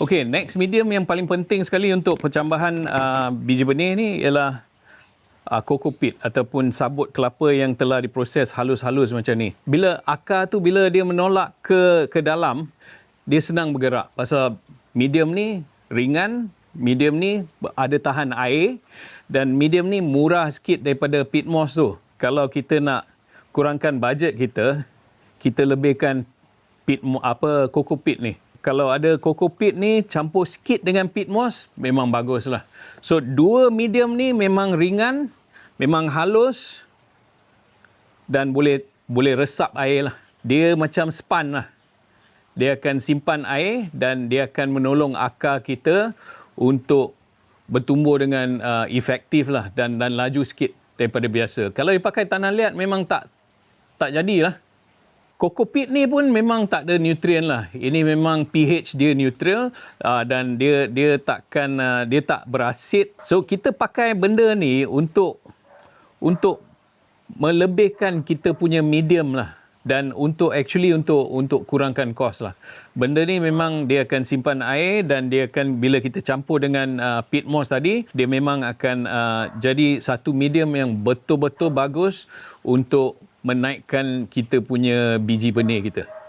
Okey, next medium yang paling penting sekali untuk pencambahan uh, biji benih ni ialah uh, peat ataupun sabut kelapa yang telah diproses halus-halus macam ni. Bila akar tu bila dia menolak ke ke dalam, dia senang bergerak. Pasal medium ni ringan, medium ni ada tahan air dan medium ni murah sikit daripada peat moss tu. Kalau kita nak kurangkan bajet kita, kita lebihkan peat apa peat ni. Kalau ada cocoa peat ni campur sikit dengan peat moss memang bagus lah. So dua medium ni memang ringan, memang halus dan boleh boleh resap air lah. Dia macam span lah. Dia akan simpan air dan dia akan menolong akar kita untuk bertumbuh dengan uh, efektif lah dan dan laju sikit daripada biasa. Kalau dipakai tanah liat memang tak tak jadilah. Kokopit ni pun memang tak ada nutrien lah. Ini memang pH dia neutral uh, dan dia dia takkan uh, dia tak berasid. So kita pakai benda ni untuk untuk melebihkan kita punya medium lah dan untuk actually untuk untuk kurangkan kos lah. Benda ni memang dia akan simpan air dan dia akan bila kita campur dengan uh, peat moss tadi, dia memang akan uh, jadi satu medium yang betul-betul bagus untuk menaikkan kita punya biji benih kita.